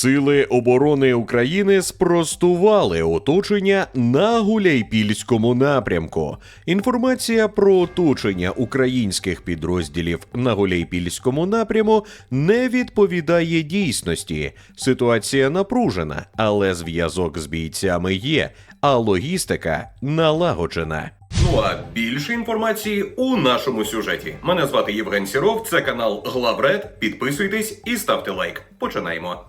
Сили оборони України спростували оточення на Гуляйпільському напрямку. Інформація про оточення українських підрозділів на Гуляйпільському напряму не відповідає дійсності. Ситуація напружена, але зв'язок з бійцями є, а логістика налагоджена. Ну а більше інформації у нашому сюжеті. Мене звати Євген Сіров, це канал Главред. Підписуйтесь і ставте лайк. Починаємо.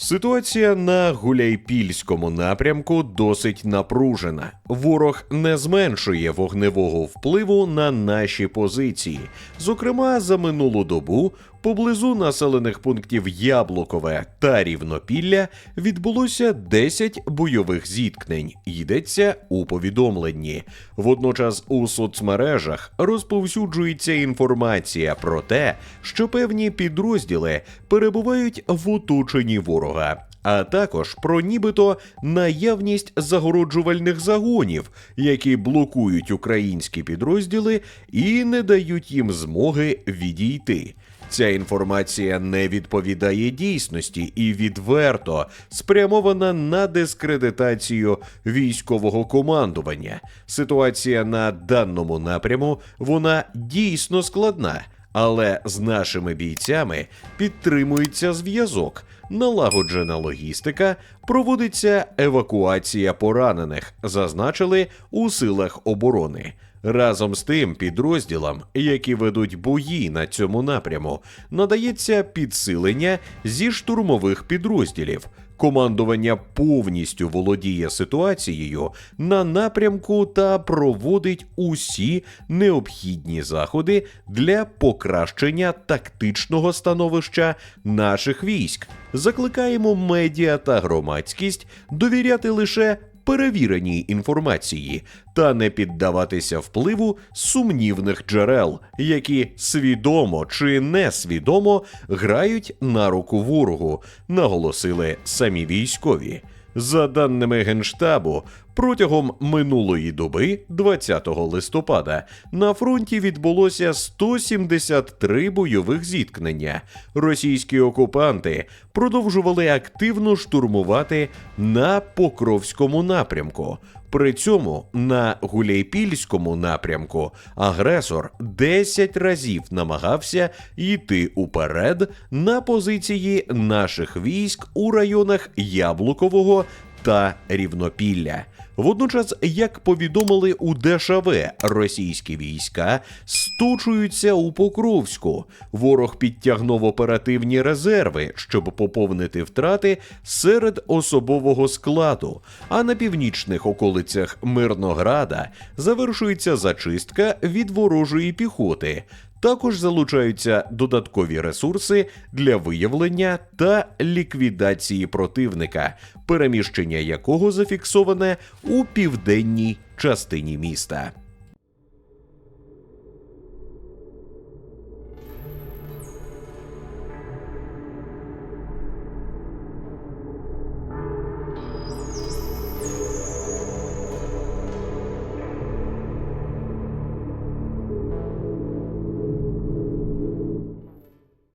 Ситуація на Гуляйпільському напрямку досить напружена. Ворог не зменшує вогневого впливу на наші позиції. Зокрема, за минулу добу поблизу населених пунктів Яблукове та Рівнопілля відбулося 10 бойових зіткнень. Йдеться у повідомленні. Водночас у соцмережах розповсюджується інформація про те, що певні підрозділи перебувають в оточенні ворога. А також про нібито наявність загороджувальних загонів, які блокують українські підрозділи і не дають їм змоги відійти. Ця інформація не відповідає дійсності і відверто спрямована на дискредитацію військового командування. Ситуація на даному напряму вона дійсно складна, але з нашими бійцями підтримується зв'язок, налагоджена логістика, проводиться евакуація поранених, зазначили у силах оборони. Разом з тим, підрозділам, які ведуть бої на цьому напряму, надається підсилення зі штурмових підрозділів. Командування повністю володіє ситуацією на напрямку та проводить усі необхідні заходи для покращення тактичного становища наших військ. Закликаємо медіа та громадськість довіряти лише перевіреній інформації та не піддаватися впливу сумнівних джерел, які свідомо чи несвідомо грають на руку ворогу, наголосили самі військові. За даними Генштабу, протягом минулої доби, 20 листопада, на фронті відбулося 173 бойових зіткнення. Російські окупанти продовжували активно штурмувати на Покровському напрямку. При цьому на Гуляйпільському напрямку агресор 10 разів намагався йти уперед на позиції наших військ у районах Яблукового та Рівнопілля. Водночас, як повідомили у ДШВ, російські війська сточуються у Покровську. Ворог підтягнув оперативні резерви, щоб поповнити втрати серед особового складу. А на північних околицях Мирнограда завершується зачистка від ворожої піхоти. Також залучаються додаткові ресурси для виявлення та ліквідації противника, переміщення якого зафіксоване у південній частині міста.